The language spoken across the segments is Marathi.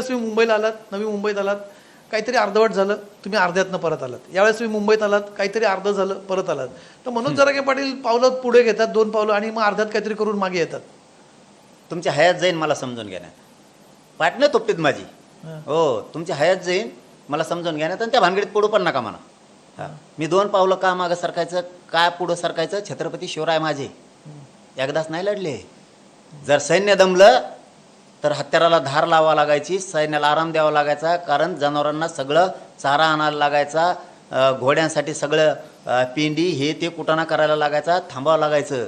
वेळेस तुम्ही मुंबईला आलात नवी मुंबईत आलात काहीतरी अर्धवट झालं तुम्ही अर्ध्यातनं परत आलात. यावेळेस तुम्ही मुंबईत आलात काहीतरी अर्ध झालं परत आलात. तर मनोज जरांगे पाटील पावलं पुढे घेतात दोन पावलं आणि मग अर्ध्यात काहीतरी करून मागे येतात. तुमची हयात जाईन मला समजून घेण्यात. पाटणं तोपटीत माझी. हां. तुमची हयात जाईन मला समजून घेण्यात आणि त्या भानगडीत पडू पण नका म्हणा. मी दोन पावलं का मागं सरकायचं काय पुढं सरकायचं छत्रपती शिवराय माझे. एकदाच नाही लढले. जर सैन्य दमलं तर हत्याराला धार लावा लागायची सैन्याला आराम द्यावा लागायचा कारण जनावरांना सगळं चारा आणायला लागायचा घोड्यांसाठी सगळं पिंडी हे ते कुटाणा करायला लागायचा थांबावं लागायचं.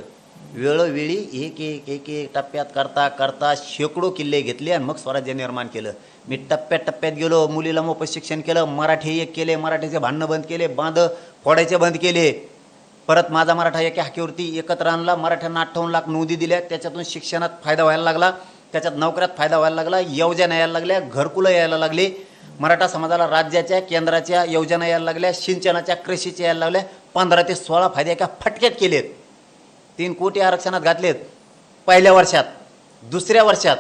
वेळोवेळी एक एक एक एक टप्प्यात करता करता शेकडो किल्ले घेतले आणि मग स्वराज्य निर्माण केलं. मी टप्प्यात टप्प्यात गेलो मुलीला मोफत शिक्षण केलं मराठी एक केले मराठीचे भांडणं बंद केले बांध फोडायचे बंद केले. परत माझा मराठा एका हाकेवरती एकत्र आणला मराठ्यांना अठ्ठावन्न लाख नोंदी दिल्या त्याच्यातून शिक्षणात फायदा व्हायला लागला. त्याच्यात नोकऱ्यात फायदा व्हायला लागला योजना यायला लागल्या घरकुलं यायला लागली. मराठा समाजाला राज्याच्या केंद्राच्या योजना यायला लागल्या सिंचनाच्या कृषीच्या यायला लागल्या. पंधरा ते सोळा फायदे एका फटक्यात केलेत. तीन कोटी आरक्षणात घातलेत. पहिल्या वर्षात दुसऱ्या वर्षात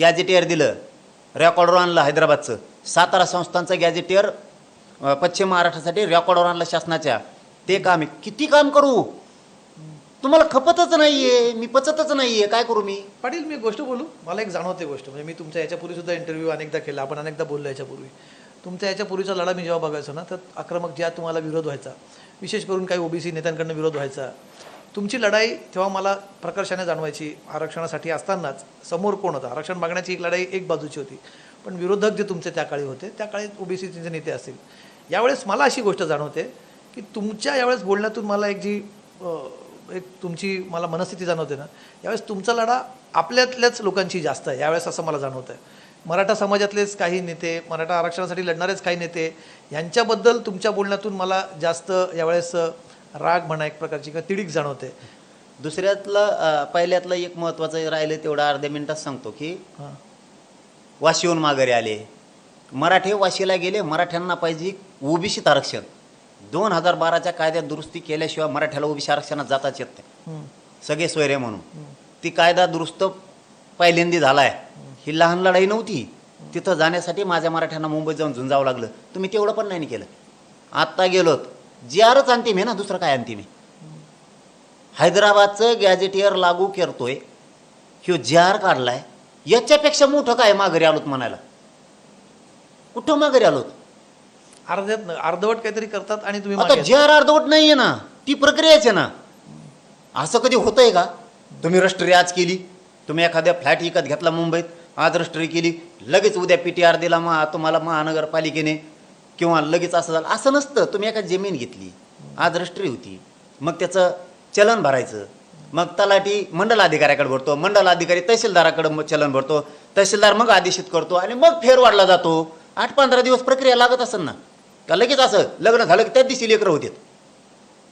गॅजेटियर दिलं. रेकॉर्डवर आणलं हैदराबादचं. सातारा संस्थांचं गॅजेटियर पश्चिम महाराष्ट्रासाठी रेकॉर्डवर आणलं शासनाच्या. ते काम किती काम करू? तुम्हाला खपतच नाहीये मी पचतच नाहीये काय करू मी? पाटील मी एक गोष्ट बोलू? मला एक जाणवते गोष्ट म्हणजे मी तुमच्या याच्यापूर्वी सुद्धा इंटरव्ह्यू अनेकदा केला आपण अनेकदा बोललो याच्यापूर्वी. तुमच्या याच्यापूर्वीचा लढा मी जेव्हा बघायचो ना तर आक्रमक ज्या तुम्हाला विरोध व्हायचा विशेष करून काही ओबीसी नेत्यांकडनं विरोध व्हायचा तुमची लढाई तेव्हा मला प्रकर्षाने जाणवायची आरक्षणासाठी असतानाच समोर कोण होता? आरक्षण मागण्याची एक लढाई एक बाजूची होती. पण विरोधक जे तुमचे त्या काळी होते त्या काळी ओबीसीचे नेते असतील यावेळेस मला अशी गोष्ट जाणवते की तुमच्या यावेळेस बोलण्यातून मला एक जी एक तुमची मला मनस्थिती जाणवते ना यावेळेस तुमचा लढा आपल्यातल्याच लोकांची जास्त आहे यावेळेस असं मला जाणवत आहे मराठा समाजातलेच काही नेते मराठा आरक्षणासाठी लढणारेच काही नेते यांच्याबद्दल तुमच्या बोलण्यातून मला जास्त यावेळेस राग म्हणा एक प्रकारची किंवा तिडीक जाणवते. दुसऱ्यातलं पहिल्यातलं एक महत्त्वाचं राहिलं तेवढं अर्ध्या मिनिटात सांगतो की वाशीहून माघारी आले. मराठे वाशीला गेले मराठ्यांना पाहिजे ओबीसीत आरक्षण. दोन हजार बाराच्या कायद्यात दुरुस्ती केल्याशिवाय मराठ्याला ओबीसी आरक्षणात जाताच येत नाही. सगळे सोयरे म्हणून. ती कायदा दुरुस्त पहिल्यांदी झालाय. ही लहान लढाई नव्हती. तिथं जाण्यासाठी माझ्या मराठ्यांना मुंबईत जाऊन झुंजावं लागलं. तुम्ही तेवढं पण नाही केलं. आत्ता गेलोत. जी आरच अंतिम आहे ना दुसरं काय अंतिम आहे? हैदराबादचं गॅजेटियर लागू करतोय. ह्यो जी आर काढलाय. याच्यापेक्षा मोठं काय माघारी आलोत म्हणायला? कुठं माघारी आलोत? अर्ध्यात अर्धवट काहीतरी करतात आणि तुम्ही आता मागे जी आर अर्धवट नाहीये ना ती प्रक्रियाच आहे ना. असं कधी होतंय का? तुम्ही रजिस्ट्री आज केली तुम्ही एखाद्या फ्लॅट विकत घेतला मुंबईत आज रजिस्ट्री केली लगेच उद्या पी टी आर दिला मग तुम्हाला महानगरपालिकेने किंवा लगेच असं झालं. असं नसतं. तुम्ही एका जमीन घेतली आज रजिस्ट्री होती. मग त्याचं चलन भरायचं. मग तलाठी मंडल अधिकाऱ्याकडे भरतो मंडल अधिकारी तहसीलदाराकडे मग चलन भरतो तहसीलदार मग आदेशित करतो आणि मग फेर वाढला जातो. आठ पंधरा दिवस प्रक्रिया लागत असेल ना. का लगेच असं लग्न झालं की त्याच दिवशी लेकरं होते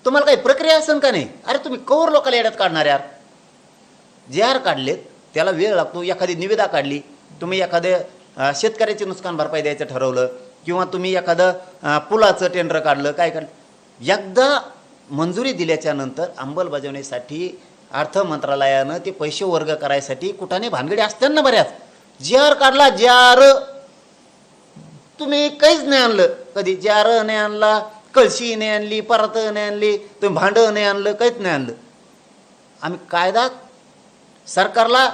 तुम्हाला काही प्रक्रिया असेल का नाही? अरे तुम्ही कवर लोकाला येड्यात काढणार यार. जे आर काढलेत त्याला वेळ लागतो. एखादी निविदा काढली तुम्ही एखाद्या शेतकऱ्याचे नुकसान भरपाई द्यायचं ठरवलं किंवा तुम्ही एखादं पुलाचं टेंडर काढलं काय काढलं? एकदा मंजुरी दिल्याच्या नंतर अंमलबजावणीसाठी अर्थ मंत्रालयानं ते पैसे वर्ग करायसाठी कुठाने भानगडी असतात ना बऱ्याच. जे आर काढला जे आर तुम्ही काहीच नाही आणलं. कधी जार नाही आणला कळशी नाही आणली परत नाही आणली तुम्ही भांड नाही आणलं काहीच नाही आणलं. आम्ही कायदा सरकारला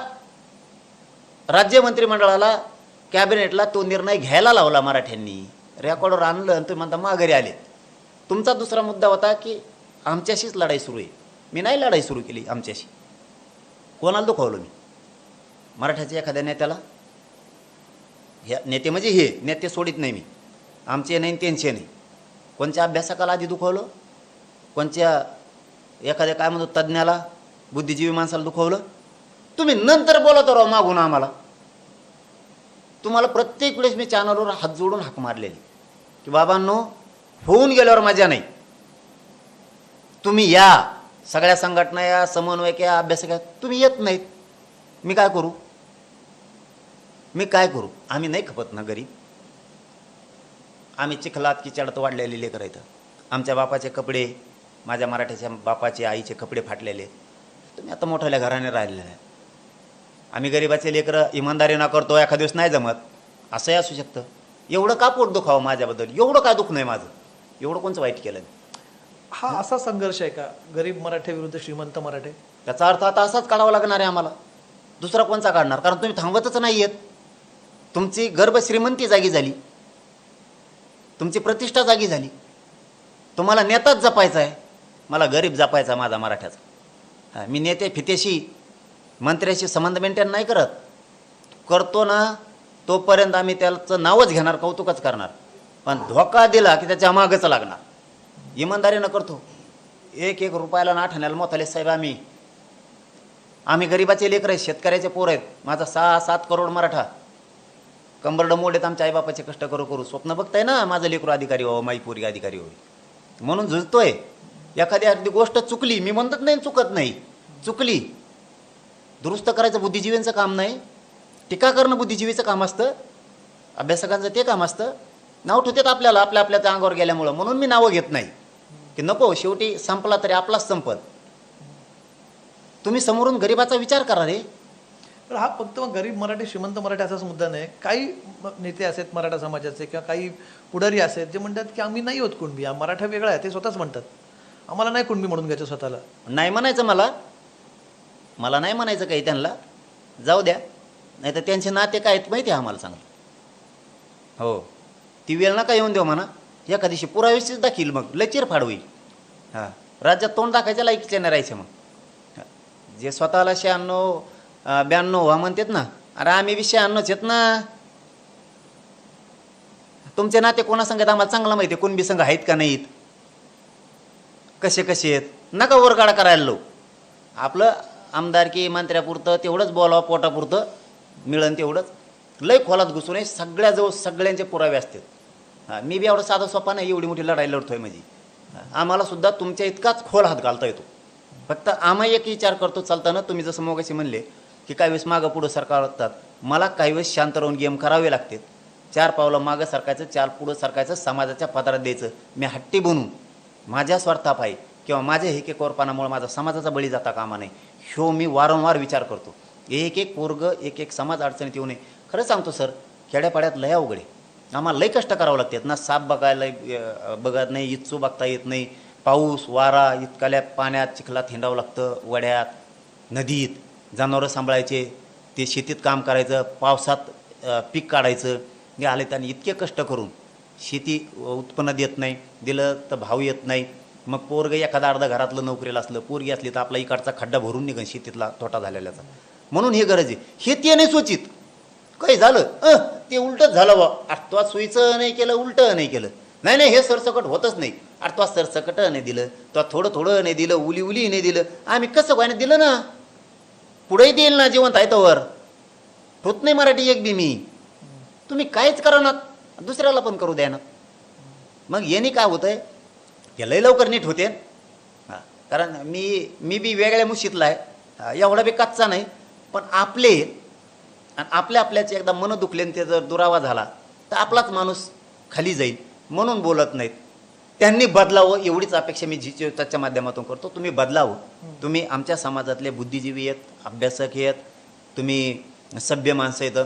राज्य मंत्रिमंडळाला कॅबिनेटला तो निर्णय घ्यायला लावला मराठ्यांनी. रेकॉर्डवर आणलं आणि तुम्ही म्हणता माघारी आले तुमचा दुसरा मुद्दा होता की आमच्याशीच लढाई सुरू आहे. मी नाही लढाई सुरू केली आमच्याशी. कोणाला दुखावलं मी? मराठ्याच्या एखाद्या नेत्याला? हे नेते म्हणजे हे नेते सोडित नाही मी. आमचे नाही त्यांचे नाही. कोणत्या अभ्यासकाला आधी दुखवलं? कोणत्या एखाद्या काय म्हणतो तज्ज्ञाला बुद्धिजीवी माणसाला दुखवलं? तुम्ही नंतर बोलत राहा मागून आम्हाला. तुम्हाला प्रत्येक वेळेस मी चॅनलवर हात जोडून हाक मारलेली. की बाबांनो होऊन गेल्यावर मजा नाही. तुम्ही या. सगळ्या संघटना या समन्वयक या अभ्यासक तुम्ही येत नाहीत. मी काय करू? मी काय करू? आम्ही नाही खपत ना गरीब आम्ही चिखलात किचडात वाढलेले लेकर आहेत. आमच्या बापाचे कपडे माझ्या मराठ्याच्या बापाचे आईचे कपडे फाटलेले. तुम्ही आता मोठ्या घराने राहिलेले आहे. आम्ही गरिबाचे लेकरं इमानदारी ना करतो एखाद दिवस नाही जमत. असंही असू शकतं. एवढं का पोट दुखावं माझ्याबद्दल? एवढं काय दुख नाही माझं? एवढं कोणचं वाईट केलं? हा असा संघर्ष आहे का? गरीब मराठे विरुद्ध श्रीमंत मराठे? त्याचा अर्थ आता असाच काढावा लागणार आहे आम्हाला. दुसरा कोणचा काढणार? कारण तुम्ही थांबतच नाही येत तुमची गर्भ श्रीमंती जागी झाली. तुमची प्रतिष्ठा जागी झाली. तुम्हाला नेताच जपायचा आहे. मला गरीब जपायचा माझा मराठ्याचा. मी नेते फितेशी मंत्र्याशी संबंध मेंटेन नाही करत. करतो ना तोपर्यंत आम्ही त्याचं नावच घेणार कौतुकच करणार. पण धोका दिला की त्याच्या मागच लागणार. इमानदारीनं करतो. एक एक रुपयाला ना ठाण्याला मोताले साहेब आम्ही. आम्ही गरिबाचे लेकर आहेत शेतकऱ्याचे पोर आहेत. माझा सहा सात करोड मराठा. कंबरडं मोड आहेत आमच्या आईबापाचे कष्ट करू करू. स्वप्न बघताय ना माझं लेकरू अधिकारी व्हावं माई पोरी अधिकारी व्हावी. म्हणून झुजतोय. एखादी अर्धी गोष्ट चुकली मी म्हणत नाही चुकत नाही. चुकली. दुरुस्त करायचं बुद्धिजीवींचं काम नाही. टीका करणं बुद्धिजीवीचं काम असतं. अभ्यासकांचं ते काम असतं. नाव ठेवतात आपल्याला आपल्या आपल्या त्या अंगावर गेल्यामुळं. म्हणून मी नावं घेत नाही. की नको शेवटी संपला तरी आपलाच संपत. तुम्ही समोरून गरिबाचा विचार करा रे. तर हा फक्त मग गरीब मराठी श्रीमंत मराठी असाच मुद्दा नाही. काही नेते आहेत मराठा समाजाचे किंवा काही पुढारी आहेत जे म्हणतात की आम्ही नाही होत कुणबी. हा मराठा वेगळा आहे ते स्वतःच म्हणतात. आम्हाला नाही कुणबी म्हणून घ्यायचं स्वतःला. नाही म्हणायचं मला. मला नाही म्हणायचं काही त्यांना. जाऊ द्या. नाही तर त्यांचे नाते काय आहेत माहिती आहे आम्हाला चांगलं हो. ती वेळ नका येऊन देऊ म्हणा. एका दिवशी पुरावेशीच दाखील मग. लचीर फाड होईल. हां. राज्यात तोंड दाखायच्या लायकीचे नाही राहायचे मग. जे स्वतःला शहाण्णव ब्याण्णव व्हा म्हणतात ना. अरे आम्ही बी शहाण्णवच आहेत ना. तुमचे नाते कोणा संगत आम्हाला चांगलं माहिती आहे. कोण बी संघ आहेत का नाहीत? कसे कसे आहेत? नका वरगाडा करायला लो आपलं आमदारकी मंत्र्यापुरतं तेवढंच बोलावं पोटापुरतं. मिळन तेवढंच. लय खोलात घुसू नये सगळ्याजवळ सगळ्यांचे पुरावे असतात. हां मी बी एवढं साधा सोपा नाही. एवढी मोठी लढाई लढतोय माझी. आम्हाला सुद्धा तुमच्या इतकाच खोल हात घालता येतो. फक्त आम्हा एक विचार करतो चालताना तुम्ही जसं मोगाशी म्हणले की काही वेळेस मागं पुढं सरकावं लागतात मला काही वेळेस शांत राहून गेम करावे लागते. चार पावलं मागं सरकायचं चार पुढं सरकायचं समाजाच्या पदारात द्यायचं. मी हट्टी बनून माझ्या स्वार्थापायी किंवा माझ्या हेकेकोरपणामुळे माझा समाजाचा बळी जाता कामा नाही ह्यो मी वारंवार विचार करतो. एक एक वर्ग एक एक समाज अडचणीत येऊ नये. खरं सांगतो सर खेड्यापाड्यात लय उघडे. आम्हाला लय कष्ट करावं लागतात ना साप बघायला बघत नाही इच्छू बघता येत नाही. पाऊस वारा इतकाल्या पाण्यात चिखलात हिंडावं लागतं वड्यात नदीत. जनावरं सांभाळायचे ते शेतीत काम करायचं पावसात पीक काढायचं हे आले त्यांनी इतके कष्ट करून शेती उत्पन्न देत नाही दिलं तर भाव येत नाही. मग पोरग एखादा अर्धा घरातलं नोकरीला असलं पोरगी असली तर आपला इकडचा खड्डा भरून निघन शेतीतला तोटा झालेल्याचा. म्हणून हे गरज आहे. शेती नाही सूचित. काही झालं? अ ते उलटच झालं बा आठवा सुईचं नाही केलं उलटं नाही केलं. नाही नाही हे सरसकट होतच नाही. आठवा सरसकट नाही दिलं तो थोडं थोडं नाही दिलं उली उली नाही दिलं. आम्ही कसं व्हायला दिलं ना? पुढेही देईल ना जिवंत आहे तोवर. होत नाही मराठी एक बी मी. तुम्ही काहीच करा ना दुसऱ्याला पण करू द्या ना. मग याने काय होतंय? हे लय लवकर नीट होते. हां कारण मी मी बी वेगळ्या मुशीतला आहे. एवढा बी कच्चा नाही. पण आपले आणि आपल्या आपल्याचे एकदा मन दुखले आणि ते जर दुरावा झाला तर आपलाच माणूस खाली जाईल. म्हणून बोलत नाहीत. त्यांनी बदलावं एवढीच अपेक्षा मी झिचोच्या माध्यमातून करतो. तुम्ही बदलावं. तुम्ही आमच्या समाजातले बुद्धिजीवी आहेत अभ्यासक आहेत तुम्ही सभ्य माणसं आहेत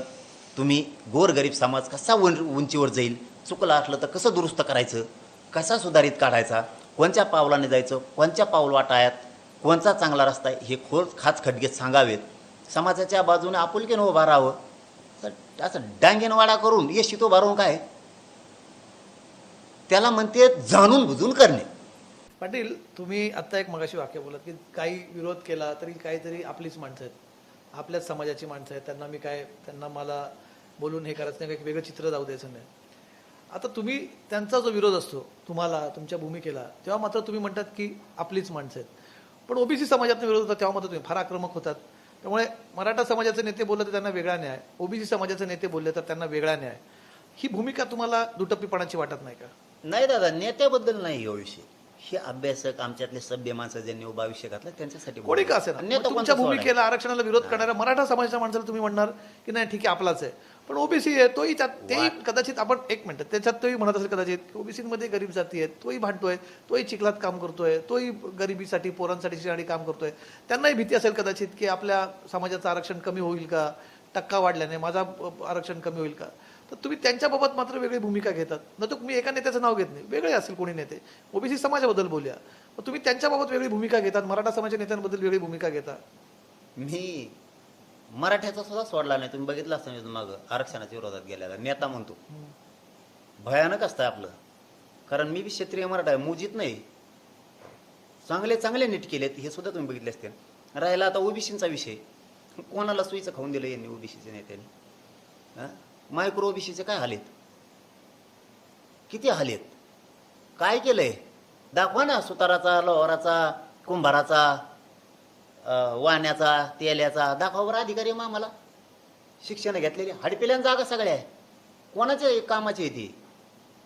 तुम्ही गोरगरीब समाज कसा उं उंचीवर जाईल चुकलं असलं तर कसं दुरुस्त करायचं कसा सुधारित काढायचा कोणत्या पावलाने जायचं कोणत्या पाऊल वाटायात कोणचा चांगला रस्ता आहे हे खोल खाच खटगेत सांगावेत. समाजाच्या बाजूने आपुलकीनं उभा राहावं. तर असं डांगेन वाडा करून यशी तो भरून काय? त्याला म्हणते जाणून बुजून करणे. पाटील तुम्ही आत्ता एक मगाशी वाक्य बोलत की काही विरोध केला तरी काहीतरी आपलीच माणसं आहेत. आपल्याच समाजाची माणसं आहेत. त्यांना मी काय त्यांना मला बोलून हे करायचं नाही काही वेगळं चित्र जाऊ द्यायचं नाही. आता तुम्ही त्यांचा जो विरोध असतो तुम्हाला तुमच्या भूमिकेला तेव्हा मात्र तुम्ही म्हणतात की आपलीच माणसं आहेत. पण ओबीसी समाजात विरोध होता तेव्हा मात्र तुम्ही फार आक्रमक होतात. त्यामुळे मराठा समाजाचे नेते बोलले तर त्यांना वेगळा न्याय. ओबीसी समाजाचे नेते बोलले तर त्यांना वेगळा न्याय. ही भूमिका तुम्हाला दुटप्पीपणाची वाटत नाही का? नाही दादा नेत्याबद्दल नाही हो विषय. हे अभ्यासक आमच्यातले सभ्य माणसं ज्यांनी उभा विषय घातला त्यांच्यासाठी कोणी का असेल नेता तुमच्या कोणता आहे? भूमिकेला आरक्षणाला विरोध करणाऱ्या मराठा समाजाच्या माणसाला तुम्ही म्हणणार की नाही ठीक आहे आपलाच आहे. पण ओबीसी आहे तोही त्यात तेही कदाचित आपण एक मिनिट त्याच्यात तोही म्हणत असेल कदाचित ओबीसी मध्ये गरीब जाती आहेत तोही भांडतोय तोही चिखलात काम करतोय तोही गरिबीसाठी पोरांसाठी शिक्षणासाठी काम करतोय. त्यांनाही भीती असेल कदाचित की आपल्या समाजाचं आरक्षण कमी होईल का? टक्का वाढल्याने माझा अ, आरक्षण कमी होईल का? तर तुम्ही त्यांच्याबाबत मात्र वेगळी भूमिका घेतात. न तर तुम्ही एका नेत्याचं नाव घेत नाही. वेगळे असेल कोणी नेते. ओबीसी समाजाबद्दल बोलूया. मग तुम्ही त्यांच्याबाबत वेगळी भूमिका घेतात. मराठा समाजाच्या नेत्यांबद्दल वेगळी भूमिका घेता मी मराठ्याचा सुद्धा सोडला नाही. तुम्ही बघितलं असतं मग आरक्षणाच्या विरोधात गेल्याला नेता म्हणतो. भयानक असतं आपलं. कारण मी बी क्षेत्रीय मराठा आहे. मुजित नाही. चांगले चांगले नीट केलेत. हे सुद्धा तुम्ही बघितले असते राहिला आता ओबीसींचा विषय. कोणाला सुईचं खाऊन दिलं यांनी ओबीसीच्या नेत्यांनी? हां? मायक्रो ओबीसीचे काय हालेत किती हालेत काय केलंय? दाखवा ना सुताराचा लोहराचा कुंभाराचा वाण्याचा तेल्याचा. दाखवावर अधिकारी मग आम्हाला. शिक्षण घेतलेली हडपिल्यान जागा सगळ्या आहे. कोणाच्या कामाची आहे ती?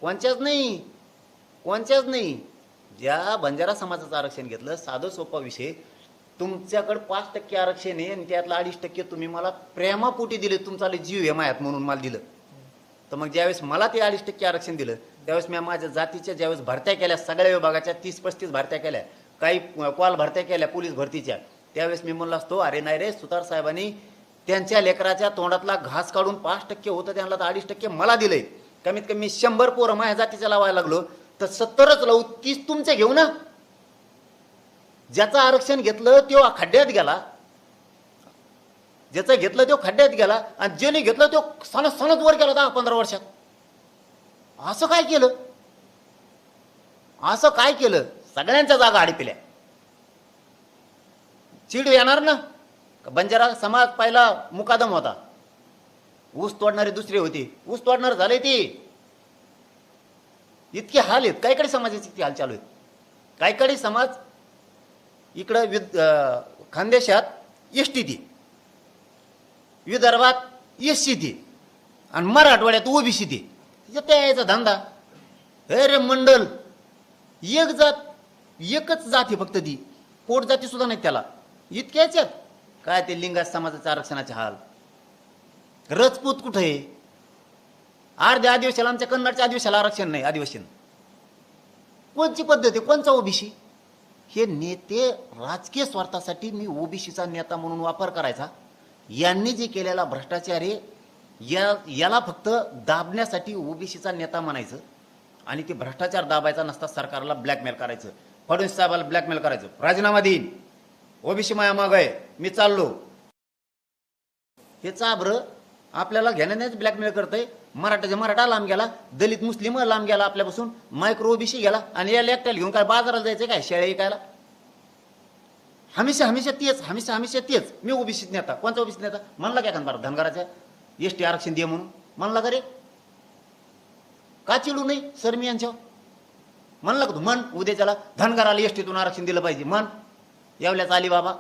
कोणच्याच नाही. कोणच्याच नाही. ज्या बंजारा समाजाचं आरक्षण घेतलं साधं सोपा विषय. तुमच्याकडे पाच टक्के आरक्षण आहे आणि त्यातलं अडीच टक्के तुम्ही मला प्रेमापोटी दिले. तुमचा जीव हे मायात म्हणून मला दिलं. तर मग ज्यावेळेस मला ते अडीच टक्के आरक्षण दिलं त्यावेळेस मी माझ्या जातीच्या ज्यावेळेस भरत्या केल्या सगळ्या विभागाच्या तीस पस्तीस भरत्या केल्या काही कॉल भरत्या केल्या पोलीस भरतीच्या त्यावेळेस मी म्हणलो असतो अरे नाही रे सुतार साहेबांनी त्यांच्या लेकराच्या तोंडातला घास काढून पाच टक्के होतं त्यांना तर अडीच टक्के मला दिलंय. कमीत कमी शंभर पोरं माझ्या जातीच्या लावायला लागलो तर सत्तरच लावू तीस तुमचे घेऊ ना. ज्याचं आरक्षण घेतलं तो खड्ड्यात गेला. ज्याचं घेतलं तो खड्ड्यात गेला. आणि ज्याने घेतलं तो सणत सणत वर गेला दहा पंधरा वर्षात. असं काय केलं? असं काय केलं? सगळ्यांच्या जागा आडपिल्या चीड येणार ना? बंजारा समाज पहिला मुकादम होता. ऊस तोडणारे दुसरे होते. ऊस तोडणार झाले ते. इतके हाल आहेत. काहीकडे समाजाचे इतके हाल चालू आहेत. काहीकडे समाज इकडं विद खानदेशात एस टी विदर्भात एस सी ती आणि मराठवाड्यात ओबीसी ती त्याच्यात यायचा धंदा? हे रे मंडल एक जात एकच जात आहे फक्त ती. पोट जाती सुद्धा नाही त्याला. इतक्याच आहेत. काय ते लिंगा समाजाच्या आरक्षणाचे हाल? रजपूत कुठे आहे? अर्ध्या आदिवासीला आमच्या कन्नडच्या आदिवासीला आरक्षण नाही आदिवासींना. कोणची पद्धत आहे? कोणचा ओबीसी? हे नेते राजकीय स्वार्थासाठी मी ओबीसीचा नेता म्हणून वापर करायचा. यांनी जे केलेला भ्रष्टाचार आहे या याला फक्त दाबण्यासाठी ओबीसीचा नेता म्हणायचं. आणि ते भ्रष्टाचार दाबायचा नसता सरकारला ब्लॅकमेल करायचं. फडणवीस साहेबाला ब्लॅकमेल करायचं. राजीनामा देईन. ओबीसी माया माग आहे. मी चाललो. हे चाब्र आपल्याला घेण्यानेच ब्लॅकमेल करतंय. मराठाच्या मराठा लांब गेला दलित मुस्लिम लांब गेला आपल्यापासून मायक्रो ओबीसी गेला आणि याला एकट्याला घेऊन काय बाजाराला जायचं काय? शेळ्या ऐकायला हमेशा हमेशा तेच हमेशा हमेशा तेच. मी ओबीसीत नेता. कोणता ओबीसी नेता? म्हणला काय बरं धनगराच्या एस टी आरक्षण दे म्हणून. म्हणला का रे? का चिडू नाही सर मी यांच्यावर? म्हणलं का तू? म्हण उद्याच्याला धनगराला एस टीतून आरक्षण दिलं पाहिजे. म्हण. यावल्याच आली बाबा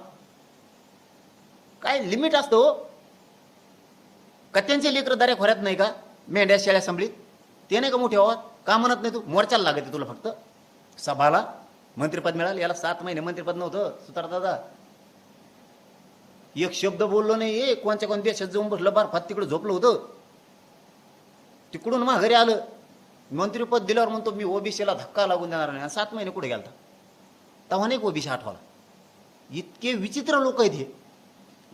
काय लिमिट असतं हो? का त्यांचे लेकर दऱ्या खोऱ्यात नाही का? मेंढ्या शेळ्या संभळीत ते नाही का मोठे आवाज का म्हणत नाही तू? मोर्चाला लागते तुला फक्त. सभाला मंत्रिपद मिळालं. याला सात महिने मंत्रिपद नव्हतं. सुतार दादा. एक शब्द बोललो नाही. ए कोणत्या कोणत्या देशात जाऊन बसलं? बार तिकडे झोपलं होतं. तिकडून माघारी आलं. मंत्रिपद दिल्यावर म्हणतो मी ओबीसीला धक्का लागून देणार नाही. सात महिने कुठे गेलता? तेव्हा नाही ओबीसी आठवाला? इतके विचित्र लोक आहेत हे.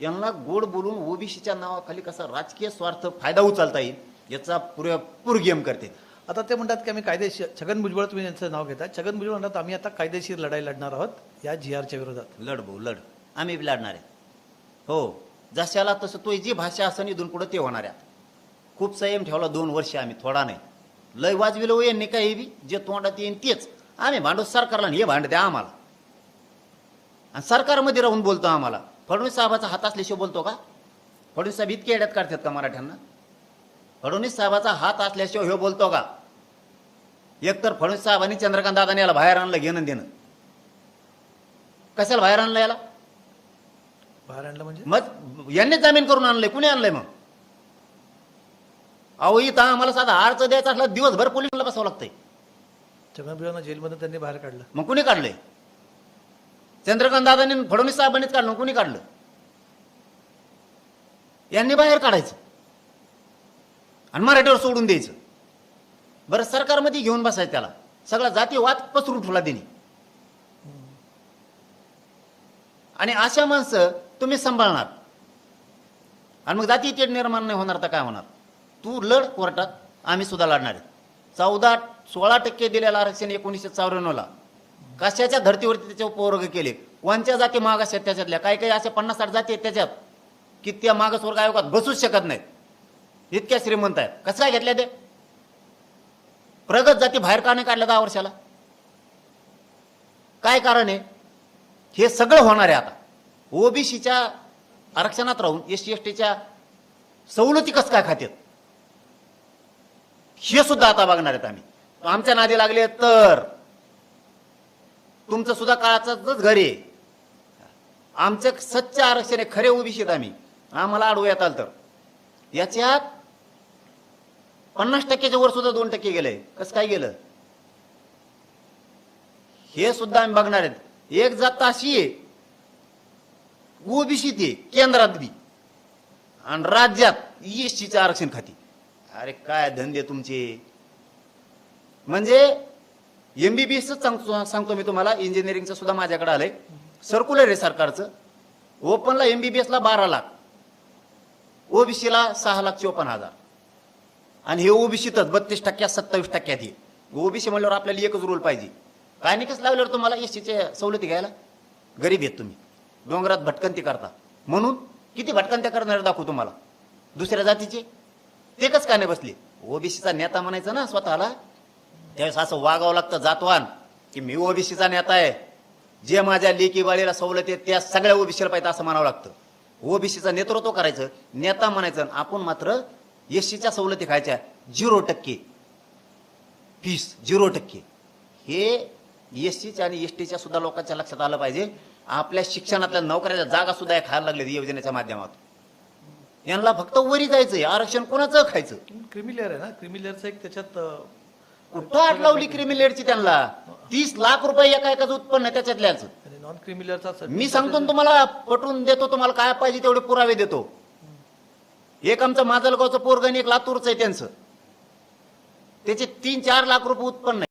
यांना गोड बोलून ओबीसीच्या नावाखाली कसा राजकीय स्वार्थ फायदा उचलता येईल? याचा पुरेपूर गेम करते. आता ते म्हणतात की आम्ही कायदेशीर छगन भुजबळ तुम्ही यांचं नाव घेता. छगन भुजबळ म्हणतात आम्ही आता कायदेशीर लढाई लढणार आहोत या जी आरच्या विरोधात. लढ भाऊ लढ. आम्ही बी लढणार आहे. हो. जशाला तसं तो जी भाषा असं इथून पुढं ते होणार आहे. खूप संयम ठेवला दोन वर्ष आम्ही थोडा नाही. लय वाजविलं हो नाही काही बी जे तोंडात येईन तेच. आम्ही भांडू सरकारला आणि हे भांड द्या आम्हाला. आणि सरकारमध्ये राहून बोलतो आम्हाला. फडणवीस साहेबाचा हात असल्याशिवाय बोलतो का? फडणवीस साहेब इतके येड्यात काढतात का मराठ्यांना? फडणवीस साहेबाचा हात असल्याशिवाय हे बोलतो का? एकतर फडणवीस साहेबांनी चंद्रकांत दादाने याला बाहेर आणलं घेणं देणं. कशाला बाहेर आणलं याला? बाहेर आणलं म्हणजे? मग यांनी जामीन करून आणलंय. कुणी आणलंय मग? अहो इथं आम्हाला साधा अर्ज द्यायचा असला दिवसभर पोलिसला बसावं लागतंय. भुजबळांना जेलमधून त्यांनी बाहेर काढलं. मग कुणी काढलंय? चंद्रकांत दादांनी फडणवीस साहेबांनीच काढलं. कुणी काढलं? यांनी बाहेर काढायचं. आणि मराठीवर सोडून द्यायचं. बरं सरकारमध्ये घेऊन बसायचं त्याला. सगळा जातीवाद पसरून ठेवला त्यांनी. आणि अशा माणसं तुम्ही सांभाळणार. आणि मग जाती तेढ निर्माण नाही होणार तर काय होणार? तू लढ कोर्टात आम्ही सुद्धा लढणार आहे. चौदा सोळा टक्के दिलेलं आरक्षण एकोणीसशे चौऱ्याण्णवला. कशाच्या धर्तीवरती त्याचे उपवर्ग केले? कोणत्या जाती मागास आहेत त्याच्यातल्या? काही काही अशा पन्नास साठ जाती आहेत त्याच्यात की त्या मागासवर्ग आयोगात बसूच शकत नाहीत. इतक्या श्रीमंत आहेत. कसं काय घेतल्या ते? प्रगत जाती बाहेर का नाही काढलं दहा वर्षाला? काय कारण आहे? हे सगळं होणार आहे आता. ओबीसीच्या आरक्षणात राहून एस टी एस टीच्या सवलती कसं काय खात्यात? हे सुद्धा आता बघणार आहेत आम्ही. आमच्या नादी लागले तर. तुमचं सुद्धा काळाचंच घर आहे. आमचं सच्च आरक्षण आहे. खरे ओबीसीत आम्ही. आम्हाला अडवू येताल तर. याच्यात पन्नास टक्क्याच्या वर सुद्धा दोन टक्के गेलंय कसं काय गेलं? हे सुद्धा आम्ही बघणार आहेत. एक जात अशी आहे ओबीसी ते केंद्रात बी. आणि राज्यात ईएसटीचं आरक्षण खाती. अरे काय धंदे तुमचे? म्हणजे एमबीबीएस सांगतो सांगतो मी तुम्हाला इंजिनिअरिंगचं सुद्धा माझ्याकडे आलंय. सर्क्युलर आहे सरकारचं. ओपनला एमबीबीएसला बारा लाख. ओबीसीला सहा लाख चोपन्न हजार. आणि हे ओबीसीतच बत्तीस टक्क्यात सत्तावीस टक्क्यात हे ओबीसी म्हणल्यावर आपल्याला एकच रूल पाहिजे. काय नाही कसं लावल्यावर तुम्हाला सीच्या सवलती घ्यायला? गरीब आहेत तुम्ही. डोंगरात भटकंती करता. म्हणून किती भटकंत्या करणारे दाखवू तुम्हाला? दुसऱ्या जातीचे? ते कस का नाही बसले ओबीसीचा नेता म्हणायचं ना स्वतःला त्यावेळेस असं वागावं लागतं जातवान की मी ओबीसीचा नेता आहे. जे माझ्या लेकी बाळीला सवलती आहेत त्या सगळ्या ओबीसीला पाहिजे असं म्हणावं लागतं. ओबीसीचा नेतृत्व करायचं नेता म्हणायचं आणि आपण मात्र एससीच्या सवलती खायच्या. झिरो टक्के. फीस झिरो टक्के. हे एस सीच्या आणि एस टीच्या सुद्धा लोकांच्या लक्षात आलं पाहिजे. आपल्या शिक्षणातल्या नोकऱ्याच्या जागा सुद्धा खायला लागल्या योजनेच्या माध्यमातून. यांना फक्त वरी जायचंय. आरक्षण कोणाचं खायचं? क्रिमिलेअर आहे ना? क्रिमिलेअरचं एक त्याच्यात कुठं आठ लावली क्रिमिलेटची त्यांना? तीस लाख रुपये एका एकाच उत्पन्न आहे त्याच्यातल्याच. नॉन क्रिमिलेअरचा मी सांगतो तुम्हाला पटवून देतो तुम्हाला काय पाहिजे तेवढे पुरावे देतो. एक आमचं माजलगावचं पोरगण एक लातूरचं आहे त्यांचं. त्याचे तीन चार लाख रुपये उत्पन्न आहे.